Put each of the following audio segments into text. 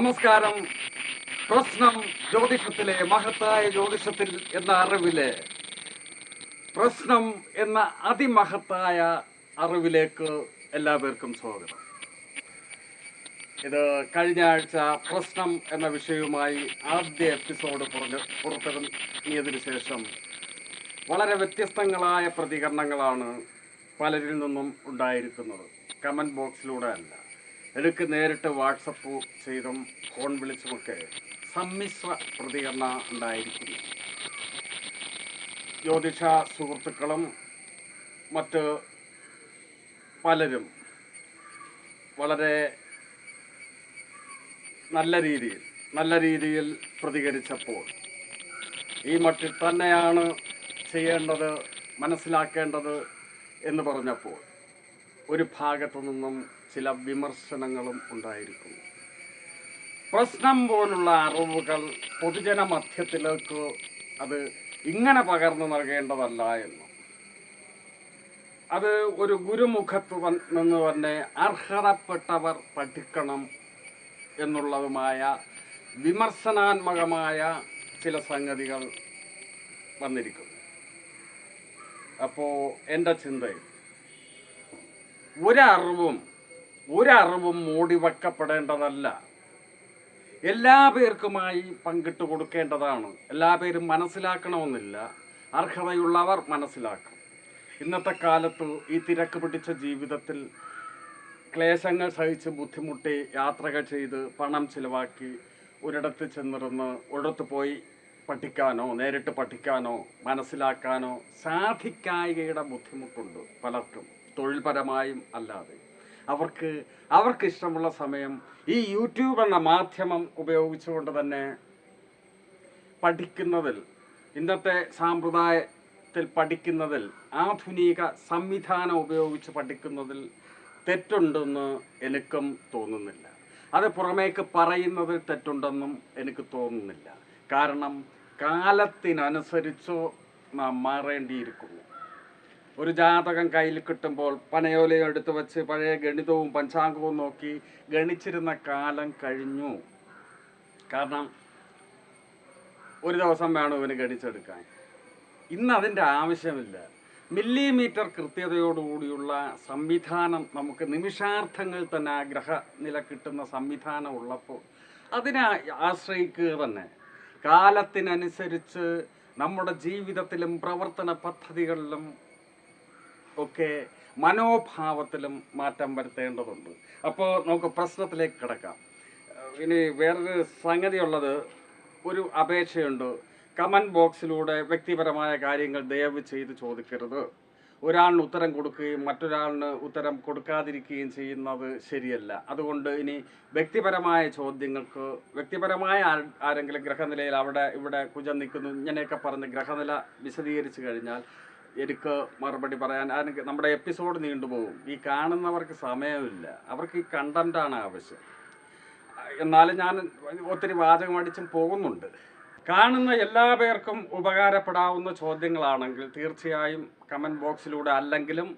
നമസ്കാരം. പ്രശ്നം ജ്യോതിഷത്തിലെ മഹത്തായ ജ്യോതിഷത്തിൽ എന്ന അറിവിലെ പ്രശ്നം എന്ന അതിമഹത്തായ അറിവിലേക്ക് എല്ലാവർക്കും സ്വാഗതം. ഇത് കഴിഞ്ഞ ആഴ്ച പ്രശ്നം എന്ന വിഷയവുമായി ആദ്യ എപ്പിസോഡ് പുറഞ്ഞ് പുറത്തിറങ്ങിയതിനു ശേഷം വളരെ വ്യത്യസ്തങ്ങളായ പ്രതികരണങ്ങളാണ് പലരിൽ നിന്നും ഉണ്ടായിരിക്കുന്നത്. കമന്റ് ബോക്സിലൂടെ അല്ല. എനിക്ക് നേരിട്ട് വാട്സപ്പ് ചെയ്തും ഫോൺ വിളിച്ചുമൊക്കെ സമ്മിശ്ര പ്രതികരണം ഉണ്ടായിരിക്കുന്നു ജ്യോതിഷ സുഹൃത്തുക്കളും മറ്റ് പലരും വളരെ നല്ല രീതിയിൽ നല്ല രീതിയിൽ പ്രതികരിച്ചപ്പോൾ ഈ മട്ടിൽ തന്നെയാണ് ചെയ്യേണ്ടത് മനസ്സിലാക്കേണ്ടത് എന്ന് പറഞ്ഞപ്പോൾ ഒരു ഭാഗത്തു നിന്നും ചില വിമർശനങ്ങളും ഉണ്ടായിരിക്കും. പ്രശ്നം പോലുള്ള അറിവുകൾ പൊതുജന മധ്യത്തിലേക്ക് അത് ഇങ്ങനെ പകർന്നു നൽകേണ്ടതല്ല എന്നും. അത് ഒരു ഗുരുമുഖത്ത് നിന്ന് തന്നെ അർഹതപ്പെട്ടവർ പഠിക്കണം എന്നുള്ളതുമായ വിമർശനാത്മകമായ ചില സംഗതികൾ വന്നിരിക്കുന്നു അപ്പോൾ എന്റെ ചിന്തയിൽ ഒരറിവും ഒരറിവും മൂടി വെക്കപ്പെടേണ്ടതല്ല. എല്ലാ പേർക്കുമായി പങ്കിട്ട് കൊടുക്കേണ്ടതാണ്. എല്ലാ പേരും മനസ്സിലാക്കണമെന്നില്ല. അർഹതയുള്ളവർ മനസ്സിലാക്കും. ഇന്നത്തെ കാലത്ത് ഈ തിരക്ക് പിടിച്ച ജീവിതത്തിൽ ക്ലേശങ്ങൾ സഹിച്ച് ബുദ്ധിമുട്ടി യാത്രകൾ ചെയ്ത് പണം ചിലവാക്കി ഒരിടത്ത് ചെന്നിരുന്ന് ഒരിടത്ത് പോയി പഠിക്കാനോ നേരിട്ട് പഠിക്കാനോ മനസ്സിലാക്കാനോ സാധിക്കായികയുടെ ബുദ്ധിമുട്ടുണ്ട് പലർക്കും. തൊഴിൽപരമായും അല്ലാതെ. അവർക്ക് അവർക്ക് ഇഷ്ടമുള്ള സമയം ഈ യൂട്യൂബ് എന്ന മാധ്യമം ഉപയോഗിച്ചുകൊണ്ട് തന്നെ പഠിക്കുന്നതിൽ ഇന്നത്തെ സാമ്പ്രദായത്തിൽ പഠിക്കുന്നതിൽ ആധുനിക സംവിധാനം ഉപയോഗിച്ച് പഠിക്കുന്നതിൽ തെറ്റുണ്ടെന്ന് എനിക്കും തോന്നുന്നില്ല. അത് പുറമേക്ക് പറയുന്നതിൽ തെറ്റുണ്ടെന്നും എനിക്ക് തോന്നുന്നില്ല. കാരണം കാലത്തിനനുസരിച്ചോ നാം മാറേണ്ടിയിരിക്കുന്നു. ഒരു ജാതകം കയ്യിൽ കിട്ടുമ്പോൾ പനയോലയും എടുത്തു വെച്ച് പഴയ ഗണിതവും പഞ്ചാംഗവും നോക്കി ഗണിച്ചിരുന്ന കാലം കഴിഞ്ഞു. കാരണം ഒരു ദിവസം വേണം ഇവന് ഗണിച്ചെടുക്കാൻ. ഇന്ന് അതിന്റെ ആവശ്യമില്ല. മില്ലിമീറ്റർ കൃത്യതയോടുകൂടിയുള്ള സംവിധാനം നമുക്ക് നിമിഷാർത്ഥങ്ങൾ തന്നെ ആ ഗ്രഹനില കിട്ടുന്ന സംവിധാനം ഉള്ളപ്പോൾ അതിനെ ആശ്രയിക്കുക തന്നെ. കാലത്തിനനുസരിച്ച് നമ്മുടെ ജീവിതത്തിലും പ്രവർത്തന പദ്ധതികളിലും ഒക്കെ മനോഭാവത്തിലും മാറ്റം വരുത്തേണ്ടതുണ്ട്. അപ്പോൾ നമുക്ക് പ്രശ്നത്തിലേക്ക് കിടക്കാം. ഇനി വേറൊരു സംഗതിയുള്ളത് ഒരു അപേക്ഷയുണ്ട്. കമന്റ് ബോക്സിലൂടെ വ്യക്തിപരമായ കാര്യങ്ങൾ ദയവ് ചെയ്ത് ചോദിക്കരുത്. ഒരാളിന് ഉത്തരം കൊടുക്കുകയും മറ്റൊരാളിന് ഉത്തരം കൊടുക്കാതിരിക്കുകയും ചെയ്യുന്നത് ശരിയല്ല. അതുകൊണ്ട് ഇനി വ്യക്തിപരമായ ചോദ്യങ്ങൾക്ക് വ്യക്തിപരമായ ആരെങ്കിലും ഗ്രഹനിലയിൽ അവിടെ ഇവിടെ കുജം നിൽക്കുന്നു ഇങ്ങനെയൊക്കെ പറഞ്ഞ് ഗ്രഹനില വിശദീകരിച്ചു കഴിഞ്ഞാൽ എനിക്ക് മറുപടി പറയാൻ അതിന് നമ്മുടെ എപ്പിസോഡ് നീണ്ടുപോകും ഈ കാണുന്നവർക്ക് സമയമില്ല. അവർക്ക് ഈ കണ്ടന്റാണ് ആവശ്യം. എന്നാലും ഞാൻ ഒത്തിരി വാചകം അടിച്ചും പോകുന്നുണ്ട്. കാണുന്ന എല്ലാ പേർക്കും ഉപകാരപ്പെടാവുന്ന ചോദ്യങ്ങളാണെങ്കിൽ തീർച്ചയായും കമന്റ് ബോക്സിലൂടെ അല്ലെങ്കിലും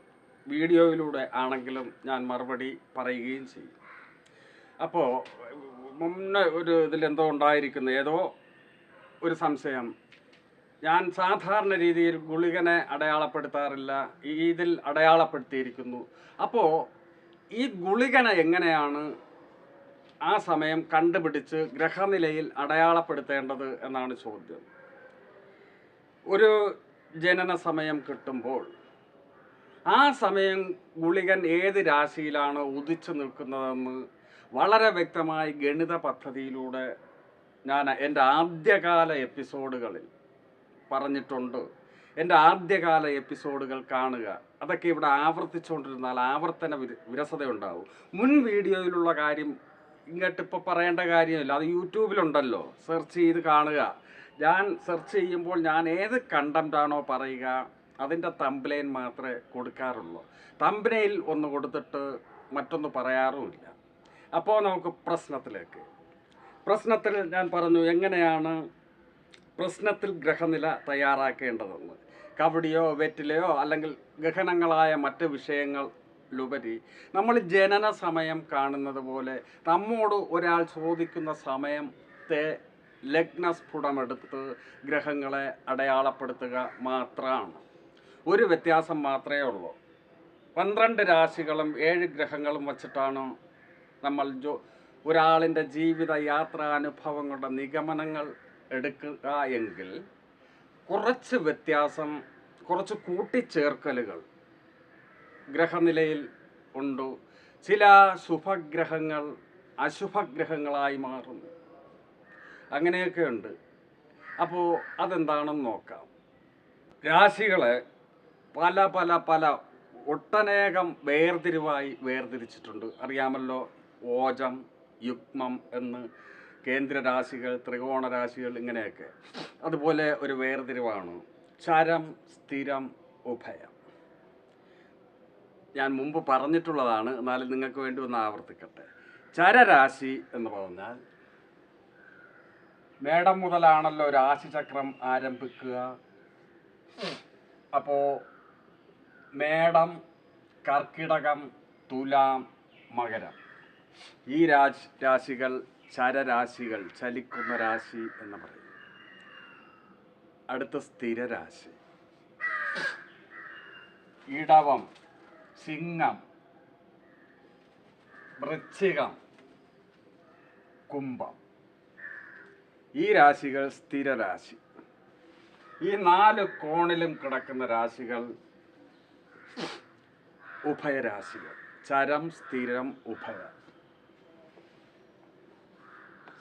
വീഡിയോയിലൂടെ ആണെങ്കിലും ഞാൻ മറുപടി പറയുകയും ചെയ്യും. അപ്പോൾ മുന്നേ ഒരു ഇതിലെന്തോ ഉണ്ടായിരിക്കുന്ന. ഏതോ ഒരു സംശയം ഞാൻ സാധാരണ രീതിയിൽ ഗുളികനെ അടയാളപ്പെടുത്താറില്ല. ഈ ഇതിൽ അടയാളപ്പെടുത്തിയിരിക്കുന്നു. അപ്പോൾ ഈ ഗുളികന എങ്ങനെയാണ് ആ സമയം കണ്ടുപിടിച്ച് ഗ്രഹനിലയിൽ അടയാളപ്പെടുത്തേണ്ടത് എന്നാണ് ചോദ്യം. ഒരു ജനന സമയം കിട്ടുമ്പോൾ ആ സമയം ഗുളികൻ ഏത് രാശിയിലാണ് ഉദിച്ചു നിൽക്കുന്നതെന്ന് വളരെ വ്യക്തമായി ഗണിത പദ്ധതിയിലൂടെ ഞാൻ എന്റെ ആദ്യകാല എപ്പിസോഡുകളിൽ പറഞ്ഞിട്ടുണ്ട്. എന്റെ ആദ്യകാല എപ്പിസോഡുകൾ കാണുക. അതൊക്കെ ഇവിടെ ആവർത്തിച്ചുകൊണ്ടിരുന്നാൽ ആവർത്തന വിര വിരസതയുണ്ടാവും. മുൻ വീഡിയോയിലുള്ള കാര്യം ഇങ്ങോട്ട് ഇപ്പോൾ പറയേണ്ട കാര്യമില്ല. അത് യൂട്യൂബിലുണ്ടല്ലോ. സെർച്ച് ചെയ്ത് കാണുക. ഞാൻ സെർച്ച് ചെയ്യുമ്പോൾ ഞാൻ ഏത് കണ്ടന്റാണോ പറയുക അതിന്റെ തംബ്ലൈൻ മാത്രമേ കൊടുക്കാറുള്ളൂ. തമ്പനയിൽ ഒന്ന് കൊടുത്തിട്ട് മറ്റൊന്ന് പറയാറുമില്ല. അപ്പോൾ നമുക്ക് പ്രശ്നത്തിലേക്ക്. പ്രശ്നത്തിൽ ഞാൻ പറഞ്ഞു എങ്ങനെയാണ് പ്രശ്നത്തിൽ ഗ്രഹനില തയ്യാറാക്കേണ്ടതെന്ന് കബഡിയോ വെറ്റിലയോ അല്ലെങ്കിൽ ഗഹനങ്ങളായ മറ്റ് വിഷയങ്ങൾ ലുപരി നമ്മൾ ജനന സമയം കാണുന്നത് പോലെ നമ്മോട് ഒരാൾ ചോദിക്കുന്ന സമയത്തെ ലഗ്നസ്ഫുടമെടുത്ത് ഗ്രഹങ്ങളെ അടയാളപ്പെടുത്തുക മാത്രമാണ് ഒരു വ്യത്യാസം മാത്രമേ ഉള്ളൂ. പന്ത്രണ്ട് രാശികളും ഏഴ് ഗ്രഹങ്ങളും വച്ചിട്ടാണ് നമ്മൾ ജോ ഒരാളിന്റെ ജീവിത യാത്രാനുഭവങ്ങളുടെ നിഗമനങ്ങൾ എടുക്കുക എങ്കിൽ കുറച്ച് വ്യത്യാസം കുറച്ച് കൂട്ടിച്ചേർക്കലുകൾ ഗ്രഹനിലയിൽ ഉണ്ട്. ചില ശുഭഗ്രഹങ്ങൾ അശുഭഗ്രഹങ്ങളായി മാറുന്നു. അങ്ങനെയൊക്കെ ഉണ്ട്. അപ്പോൾ അതെന്താണെന്ന് നോക്കാം. രാശികളെ പല പല പല ഒട്ടനേകം വേർതിരിവായി വേർതിരിച്ചിട്ടുണ്ട്. അറിയാമല്ലോ ഓജം യുഗ്മം എന്ന് കേന്ദ്ര രാശികൾ ത്രികോണ രാശികൾ ഇങ്ങനെയൊക്കെ. അതുപോലെ ഒരു വേർതിരിവാണ്. ചരം സ്ഥിരം ഉഭയം. ഞാൻ മുമ്പ് പറഞ്ഞിട്ടുള്ളതാണ്. എന്നാലും നിങ്ങൾക്ക് വേണ്ടി ഒന്ന് ആവർത്തിക്കട്ടെ. ചരരാശി എന്ന് പറഞ്ഞാൽ മേടം മുതലാണല്ലോ രാശിചക്രം ആരംഭിക്കുക. അപ്പോൾ മേടം കർക്കിടകം തുലാം മകരം. ഈ രാശികൾ ചരരാശികൾ ചലിക്കുന്ന രാശി എന്ന് പറയും. അടുത്ത സ്ഥിരരാശി. ഇടവം സിംഹം വൃശ്ചികം കുംഭം. ഈ രാശികൾ സ്ഥിരരാശി. ഈ നാല് കോണിലും കിടക്കുന്ന രാശികൾ ഉഭയരാശികൾ. ചരം സ്ഥിരം ഉഭയ.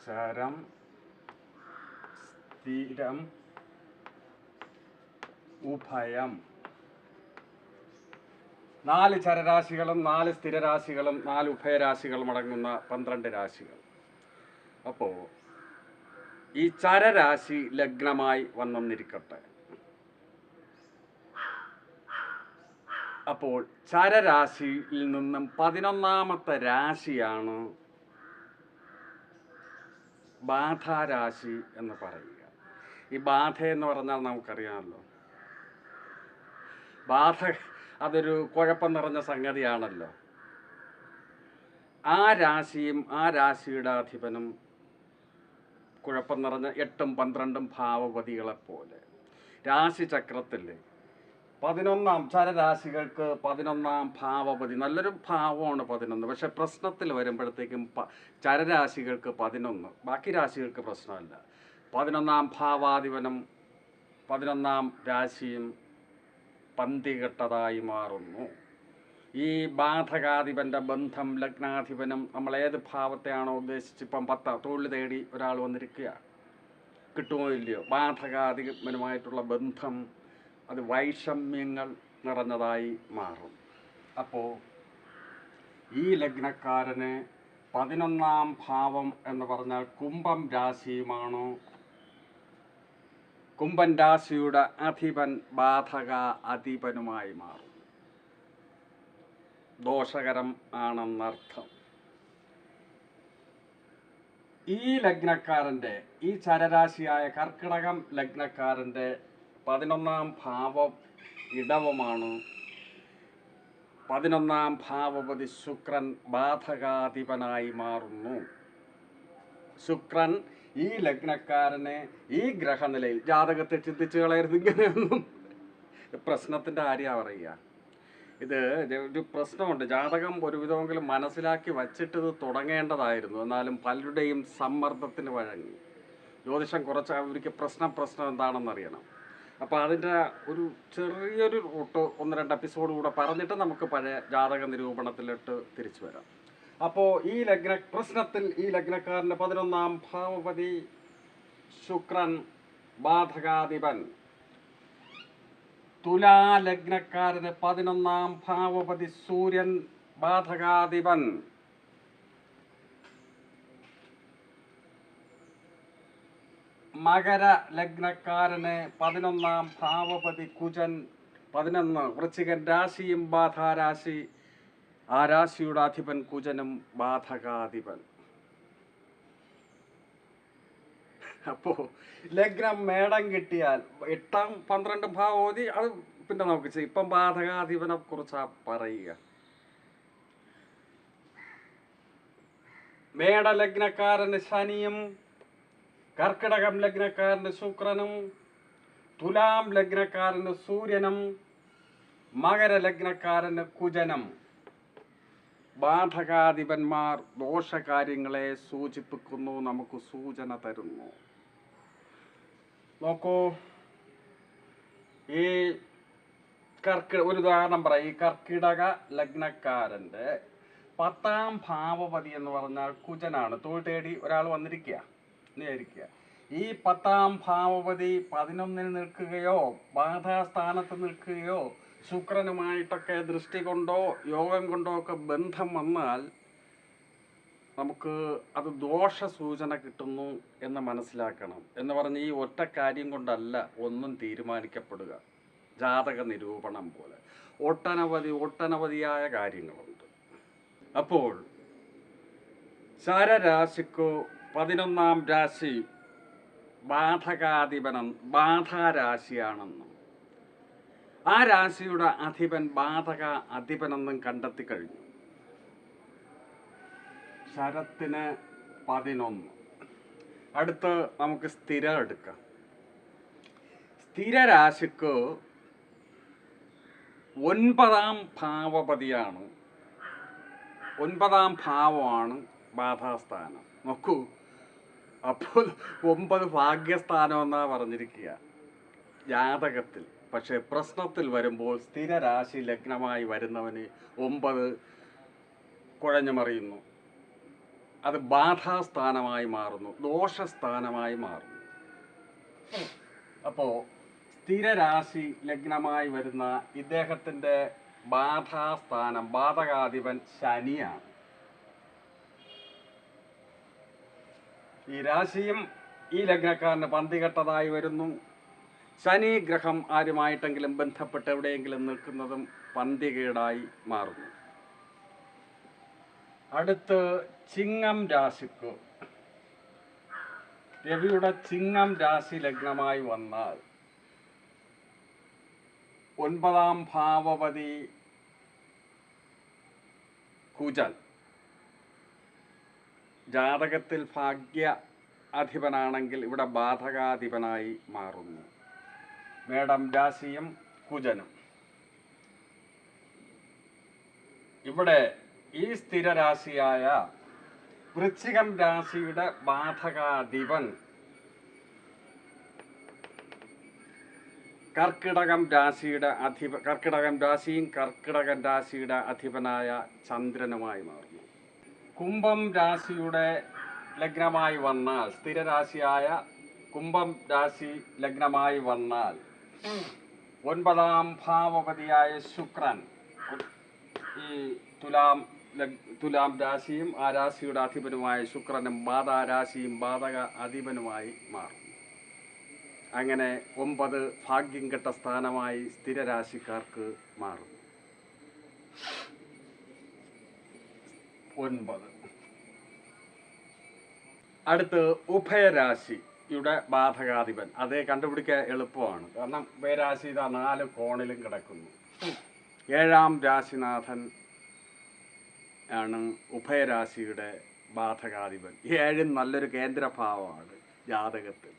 ചരം സ്ഥിരം ഉഭയം. നാല് ചരരാശികളും നാല് സ്ഥിരരാശികളും നാല് ഉഭയരാശികളും അടങ്ങുന്ന പന്ത്രണ്ട് രാശികൾ. അപ്പോൾ ഈ ചരരാശി ലഗ്നമായി വന്നെന്നിരിക്കട്ടെ. അപ്പോൾ ചരരാശിയിൽ നിന്നും പതിനൊന്നാമത്തെ രാശിയാണ് ബാധാരാശി എന്ന് പറയുക. ഈ ബാധ എന്ന് പറഞ്ഞാൽ നമുക്കറിയാമല്ലോ. ബാധ അതൊരു കുഴപ്പം നിറഞ്ഞ സംഗതിയാണല്ലോ. ആ രാശിയും ആ രാശിയുടെ അധിപനും കുഴപ്പം നിറഞ്ഞ എട്ടും പന്ത്രണ്ടും ഭാവപതികളെപ്പോലെ രാശിചക്രത്തിൽ പതിനൊന്നാം ചരരാശികൾക്ക് പതിനൊന്നാം ഭാവപതി. നല്ലൊരു ഭാവമാണ് പതിനൊന്ന്. പക്ഷെ പ്രശ്നത്തിൽ വരുമ്പോഴത്തേക്കും ചരരാശികൾക്ക് പതിനൊന്ന്. ബാക്കി രാശികൾക്ക് പ്രശ്നമല്ല. പതിനൊന്നാം ഭാവാധിപനം പതിനൊന്നാം രാശിയും പന്തികെട്ടതായി മാറുന്നു. ഈ ബാധകാധിപന്റെ ബന്ധം ലഗ്നാധിപനും നമ്മൾ ഏത് ഭാവത്തെയാണോ ഉദ്ദേശിച്ച് ഇപ്പം പത്ത തൊഴിൽ തേടി ഒരാൾ വന്നിരിക്കുക കിട്ടുമോ ഇല്ലയോ? ബാധകാധിപനുമായിട്ടുള്ള ബന്ധം അത് വൈഷമ്യങ്ങൾ നിറഞ്ഞതായി മാറും. അപ്പോൾ ഈ ലഗ്നക്കാരന് പതിനൊന്നാം ഭാവം എന്ന് പറഞ്ഞാൽ കുംഭം രാശിയുമാണോ? കുംഭൻ രാശിയുടെ അധിപൻ ബാധക അധിപനുമായി മാറും. ദോഷകരം ആണെന്നർത്ഥം. ഈ ലഗ്നക്കാരന്റെ ഈ ചരരാശിയായ കർക്കിടകം ലഗ്നക്കാരന്റെ പതിനൊന്നാം ഭാവം ഇടവമാണ്. പതിനൊന്നാം ഭാവപതി ശുക്രൻ ബാധകാധിപനായി മാറുന്നു. ശുക്രൻ ഈ ലഗ്നക്കാരനെ ഈ ഗ്രഹനിലയിൽ ജാതകത്തെ ചിന്തിച്ചു കളയരുത് ഇങ്ങനെയൊന്നും. പ്രശ്നത്തിന്റെ കാര്യമാണ് പറയുക. ഇത് ഒരു പ്രശ്നമുണ്ട്. ജാതകം ഒരുവിധമെങ്കിലും മനസ്സിലാക്കി വച്ചിട്ട് ഇത് തുടങ്ങേണ്ടതായിരുന്നു. എന്നാലും പലരുടെയും സമ്മർദ്ദത്തിന് വഴങ്ങി. ജ്യോതിഷം കുറച്ച് അവർക്ക് പ്രശ്നം പ്രശ്നം എന്താണെന്ന് അറിയണം അപ്പോൾ അതിന്റെ ഒരു ചെറിയൊരു റൂട്ട് ഒന്ന് രണ്ട് എപ്പിസോഡ് കൂടെ പറഞ്ഞിട്ട് നമുക്ക് പഴയ ജാതക നിരൂപണത്തിലിട്ട് തിരിച്ചു വരാം. അപ്പോൾ ഈ ലഗ്ന പ്രശ്നത്തിൽ ഈ ലഗ്നക്കാരന്റെ പതിനൊന്നാം ഭാവപതി ശുക്രൻ ബാധകാധിപൻ. തുലാ ലഗ്നക്കാരന് പതിനൊന്നാം ഭാവപതി സൂര്യൻ ബാധകാധിപൻ. മകര ലഗ്നക്കാരന് പതിനൊന്നാം ഭാവപതി കുജൻ പതിനൊന്ന് വൃശ്ചികൻ രാശിയും ബാധാരാശി. ആ രാശിയുടെ അധിപൻ കുജനും ബാധകാധിപൻ. അപ്പോ ലഗ്നം മേടം കിട്ടിയാൽ എട്ടാം പന്ത്രണ്ട് ഭാവോതി അത് പിന്നെ നമുക്ക് ചെയ്യും. ഇപ്പം ബാധകാധിപനെ കുറിച്ചാ പറയുക. മേടലഗ്നക്കാരന് ശനിയും കർക്കിടകം ലഗ്നക്കാരന് ശുക്രനും തുലാം ലഗ്നക്കാരന് സൂര്യനും മകര ലഗ്നക്കാരന് കുജനം. ബാധകാധിപന്മാർ ദോഷകാര്യങ്ങളെ സൂചിപ്പിക്കുന്നു നമുക്ക് സൂചന തരുന്നു. നോക്കൂ ഈ കർക്കി ഒരു ഉദാഹരണം പറയാം. ഈ കർക്കിടക ലഗ്നക്കാരന്റെ പത്താം ഭാവപതി എന്ന് പറഞ്ഞാൽ കുജനാണ്. തൊഴിൽ തേടി ഒരാൾ വന്നിരിക്കുക. എന്ന് വിചാരിക്കുക ഈ പത്താം ഭാവപതി പതിനൊന്നിന് നിൽക്കുകയോ ബാധാസ്ഥാനത്ത് നിൽക്കുകയോ ശുക്രനുമായിട്ടൊക്കെ ദൃഷ്ടി കൊണ്ടോ യോഗം കൊണ്ടോ ഒക്കെ ബന്ധം വന്നാൽ നമുക്ക് അത് ദോഷ സൂചന കിട്ടുന്നു എന്ന് മനസ്സിലാക്കണം. എന്ന് പറഞ്ഞ് ഈ ഒറ്റ കാര്യം കൊണ്ടല്ല ഒന്നും തീരുമാനിക്കപ്പെടുക. ജാതക നിരൂപണം പോലെ. ഒട്ടനവധി ഒട്ടനവധിയായ കാര്യങ്ങളുണ്ട്. അപ്പോൾ ചരരാശിക്കു പതിനൊന്നാം രാശി ബാധകാധിപനം ബാധാരാശിയാണെന്നും. ആ രാശിയുടെ അധിപൻ ബാധക അധിപനെന്നും കണ്ടെത്തി കഴിഞ്ഞു. ശരത്തിന് പതിനൊന്ന്. അടുത്ത് നമുക്ക് സ്ഥിര എടുക്കാം. സ്ഥിരരാശിക്ക് ഒൻപതാം ഭാവപതിയാണ്. ഒൻപതാം ഭാവമാണ് ബാധാസ്ഥാനം. നോക്കൂ. അപ്പോൾ ഒമ്പത് ഭാഗ്യസ്ഥാനം എന്നാ പറഞ്ഞിരിക്കുക. ജാതകത്തിൽ. പക്ഷെ പ്രശ്നത്തിൽ വരുമ്പോൾ സ്ഥിരരാശി ലഗ്നമായി വരുന്നവന് ഒമ്പത് കുഴഞ്ഞു മറിയുന്നു. അത് ബാധാസ്ഥാനമായി മാറുന്നു. ദോഷസ്ഥാനമായി മാറുന്നു. അപ്പോൾ സ്ഥിരരാശി ലഗ്നമായി വരുന്ന ഇദ്ദേഹത്തിന്റെ ബാധാസ്ഥാനം ബാധകാധിപൻ ശനിയാണ്. ഈ രാശിയും ഈ ലഗ്നക്കാരന് പന്തികെട്ടതായി വരുന്നു. ശനി ഗ്രഹം ആരുമായിട്ടെങ്കിലും ബന്ധപ്പെട്ട് എവിടെയെങ്കിലും നിൽക്കുന്നതും പന്തികേടായി മാറുന്നു. അടുത്ത് ചിങ്ങം രാശിക്ക്. രവിയുടെ ചിങ്ങം രാശി ലഗ്നമായി വന്നാൽ ഒൻപതാം ഭാവപതി കുജൻ. ജാതകത്തിൽ ഭാഗ്യ അധിപനാണെങ്കിൽ ഇവിടെ ബാധകാധിപനായി മാറുന്നു. മേടം രാശിയും കുജനും. ഇവിടെ ഈ സ്ഥിരരാശിയായ വൃശ്ചികം രാശിയുടെ ബാധകാധിപൻ കർക്കിടകം രാശിയുടെ അധിപ കർക്കിടകം രാശിയും കർക്കിടകം രാശിയുടെ അധിപനായ ചന്ദ്രനുമായി മാറുന്നു. കുംഭം രാശിയുടെ ലഗ്നമായി വന്നാൽ സ്ഥിരരാശിയായ കുംഭം രാശി ലഗ്നമായി വന്നാൽ ഒൻപതാം ഭാവപതിയായ ശുക്രൻ ഈ തുലാം തുലാം രാശിയും ആ രാശിയുടെ അധിപനുമായ ശുക്രനും ബാധാരാശിയും ബാധക അധിപനുമായി മാറും. അങ്ങനെ ഒമ്പത് ഭാഗ്യം കെട്ട സ്ഥാനമായി സ്ഥിരരാശിക്കാർക്ക് മാറും. ഒൻപത്. അടുത്ത് ഉഭയരാശിയുടെ ബാധകാധിപൻ. അത് കണ്ടുപിടിക്കാൻ എളുപ്പമാണ്. കാരണം ഉഭയരാശി ഇതാ നാല് കോണിലും കിടക്കുന്നു. ഏഴാം രാശിനാഥൻ ആണ് ഉഭയരാശിയുടെ ബാധകാധിപൻ. ഏഴും നല്ലൊരു കേന്ദ്രഭാവമാണ് ജാതകത്തിൽ.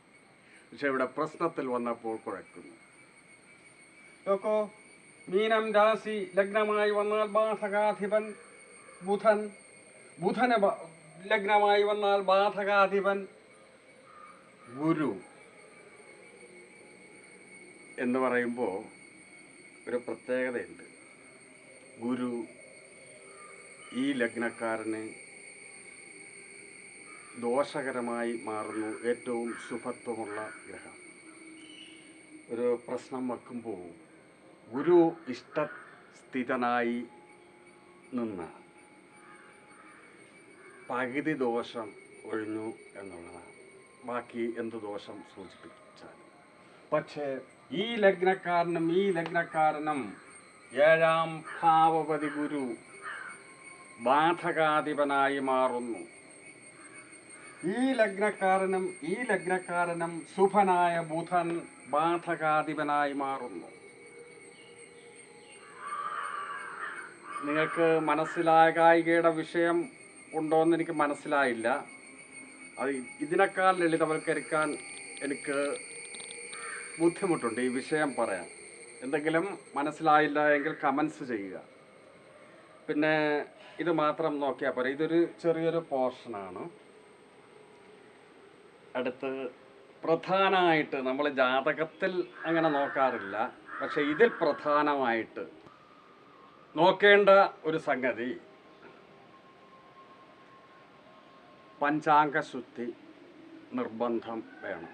പക്ഷെ ഇവിടെ പ്രശ്നത്തിൽ വന്നപ്പോൾ കുഴക്കുന്നു. നോക്കോ മീനം രാശി ലഗ്നമായി വന്നാൽ ബാധകാധിപൻ ബുധൻ ബുധന് ലഗ്നമായി വന്നാൽ ബാധകാധിപൻ ഗുരു എന്ന് പറയുമ്പോൾ ഒരു പ്രത്യേകതയുണ്ട്. ഗുരു ഈ ലഗ്നക്കാരന് ദോഷകരമായി മാറുന്നു ഏറ്റവും ശുഭത്വമുള്ള ഗ്രഹം. ഒരു പ്രശ്നം വെക്കുമ്പോൾ ഗുരു ഇഷ്ടസ്ഥിതനായി നിന്ന പകുതി ദോഷം ഒഴിഞ്ഞു എന്നുള്ളതാണ്. ബാക്കി എന്ത് ദോഷം സൂചിപ്പിച്ചാൽ പക്ഷേ ഈ ലഗ്നക്കാരനും ഈ ലഗ്നക്കാരനും ഏഴാം ഭാവപതി ഗുരു ബാധകാധിപനായി മാറുന്നു. ഈ ലഗ്നക്കാരനും ഈ ലഗ്നക്കാരനും ശുഭനായ ബുധൻ ബാധകാധിപനായി മാറുന്നു. നിങ്ങൾക്ക് മനസ്സിലായ കായികയുടെ വിഷയം ഉണ്ടോയെന്ന് എനിക്ക് മനസ്സിലായില്ല. അത് ഇതിനേക്കാൾ ലളിതവൽക്കരിക്കാൻ എനിക്ക് ബുദ്ധിമുട്ടുണ്ട് ഈ വിഷയം പറയാൻ. എന്തെങ്കിലും മനസ്സിലായില്ല എങ്കിൽ കമൻസ് ചെയ്യുക. പിന്നെ ഇത് മാത്രം നോക്കിയാൽ പോരെ. ഇതൊരു ചെറിയൊരു പോർഷനാണ് അടുത്ത് പ്രധാനമായിട്ട് നമ്മൾ ജാതകത്തിൽ അങ്ങനെ നോക്കാറില്ല. പക്ഷെ ഇതിൽ പ്രധാനമായിട്ട് നോക്കേണ്ട ഒരു സംഗതി പഞ്ചാംഗശുദ്ധി നിർബന്ധം വേണം.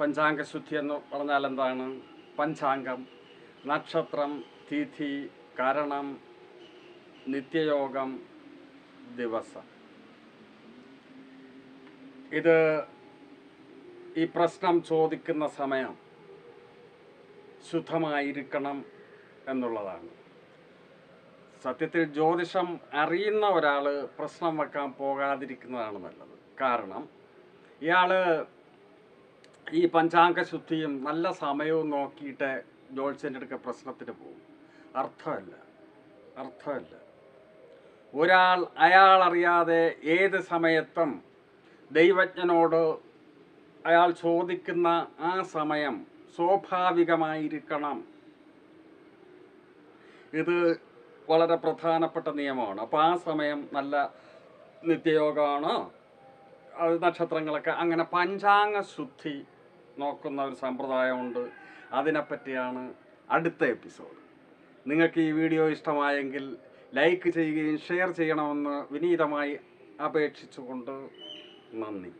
പഞ്ചാംഗശുദ്ധി എന്ന് പറഞ്ഞാൽ എന്താണ്? പഞ്ചാംഗം നക്ഷത്രം തിഥി കരണം നിത്യയോഗം ദിവസം. ഇത് ഈ പ്രശ്നം ചോദിക്കുന്ന സമയം ശുദ്ധമായിരിക്കണം എന്നുള്ളതാണ്. സത്യത്തിൽ ജ്യോതിഷം അറിയുന്ന ഒരാൾ പ്രശ്നം വെക്കാൻ പോകാതിരിക്കുന്നതാണ് നല്ലത്. കാരണം ഇയാൾ ഈ പഞ്ചാംഗ ശുദ്ധിയും നല്ല സമയവും നോക്കിയിട്ട് ജ്യോത്സ്യന്റെ അടുക്ക പ്രശ്നത്തിന് പോകും. അർത്ഥമല്ല. അർത്ഥമല്ല. ഒരാൾ അയാൾ അറിയാതെ ഏത് സമയത്തും ദൈവജ്ഞനോട് അയാൾ ചോദിക്കുന്ന ആ സമയം സ്വാഭാവികമായിരിക്കണം. ഇത് വളരെ പ്രധാനപ്പെട്ട നിയമമാണ്. അപ്പോൾ ആ സമയം നല്ല നിത്യയോഗമാണ്. അത് നക്ഷത്രങ്ങളൊക്കെ അങ്ങനെ പഞ്ചാംഗ ശുദ്ധി നോക്കുന്ന ഒരു സമ്പ്രദായമുണ്ട്. അതിനെപ്പറ്റിയാണ് അടുത്ത എപ്പിസോഡ്. നിങ്ങൾക്ക് ഈ വീഡിയോ ഇഷ്ടമായെങ്കിൽ ലൈക്ക് ചെയ്യുകയും ഷെയർ ചെയ്യണമെന്ന് വിനീതമായി അപേക്ഷിച്ചുകൊണ്ട് നന്ദി.